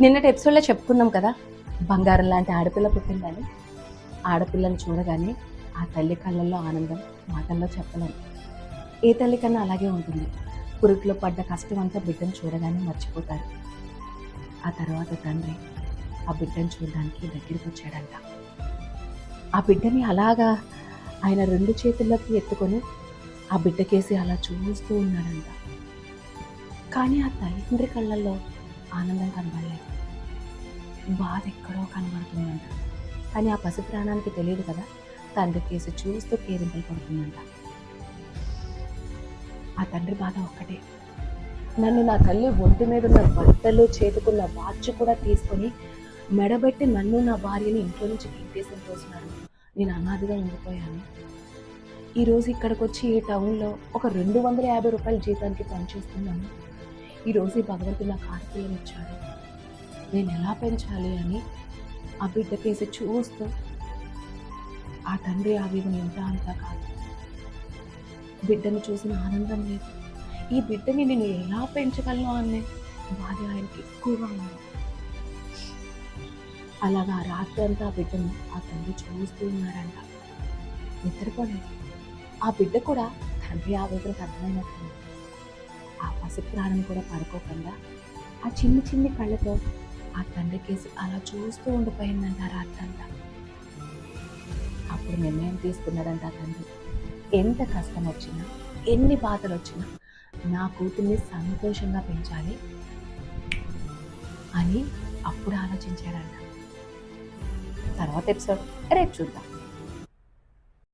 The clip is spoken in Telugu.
నిన్నటి ఎపిసోడ్లో చెప్పుకున్నాం కదా బంగారం లాంటి ఆడపిల్ల పుట్టిందని. ఆడపిల్లని చూడగానే ఆ తల్లి కళ్ళల్లో ఆనందం మాటల్లో చెప్పలేను ఏ తల్లి కన్నా అలాగే ఉంటుంది. పురుగులో పడ్డ కష్టం అంతా బిడ్డను చూడగానే మర్చిపోతారు. ఆ తర్వాత తండ్రి ఆ బిడ్డను చూడడానికి దగ్గరికి వచ్చాడంట. ఆ బిడ్డని అలాగా ఆయన రెండు చేతుల్లోకి ఎత్తుకొని ఆ బిడ్డకేసి అలా చూస్తూ ఉన్నాడంట. కానీ ఆ తల్లిదండ్రి కళ్ళల్లో ఆనందం కనబడలేదు. బాధ ఎక్కడో కనబడుతుందంట. కానీ ఆ పసి ప్రాణానికి తెలియదు కదా తండ్రి కేసు చూస్తూ కేరింతలు పడుతుందంట. ఆ తండ్రి బాధ ఒక్కటే. నన్ను నా తల్లి ఒంటి మీద ఉన్న బట్టలు చేతుకున్న వాచ్ కూడా తీసుకొని మెడబెట్టి నన్ను నా భార్యని ఇంట్లో నుంచి గింటేసిన రోజునాడు నేను అనాథగా ఉండిపోయాను. ఈరోజు ఇక్కడికి వచ్చి ఈ టౌన్లో ఒక రెండు వందల యాభై రూపాయల జీతానికి పనిచేస్తున్నాను. ఈరోజు ఈ భగవంతుడు నాకు ఆడపిల్లని ఇచ్చాడు. నేను ఎలా పెంచాలి అని ఆ బిడ్డ కేసి చూస్తూ ఆ తండ్రి ఆవేదన ఎంత అంతా కాదు. బిడ్డను చూసిన ఆనందం లేదు. ఈ బిడ్డని నేను ఎలా పెంచగలను? అనే బాధ ఆయనకి ఎక్కువగా ఉంది. అలాగా రాత్రి అంతా ఆ బిడ్డను ఆ తండ్రి చూస్తూ ఉన్నాడంట. నిద్రపోలేదు. ఆ బిడ్డ కూడా తండ్రి ఆవేదనకు అర్థమైనట్టుంది ఆ పసి ప్రాణం కూడా పడుకోకుండా ఆ చిన్ని చిన్ని కళ్ళతో ఆ తండ్రి కేసు అలా చూస్తూ ఉండిపోయిందంట ఆ రాత్రంతా అప్పుడు నిర్ణయం తీసుకున్నాడంట ఆ తండ్రి. ఎంత కష్టం వచ్చినా ఎన్ని బాధలు వచ్చినా నా కూతుర్ని సంతోషంగా పెంచాలి అని అప్పుడు ఆలోచించాడంట. తర్వాత ఎపిసోడ్ రేపు చూద్దాం.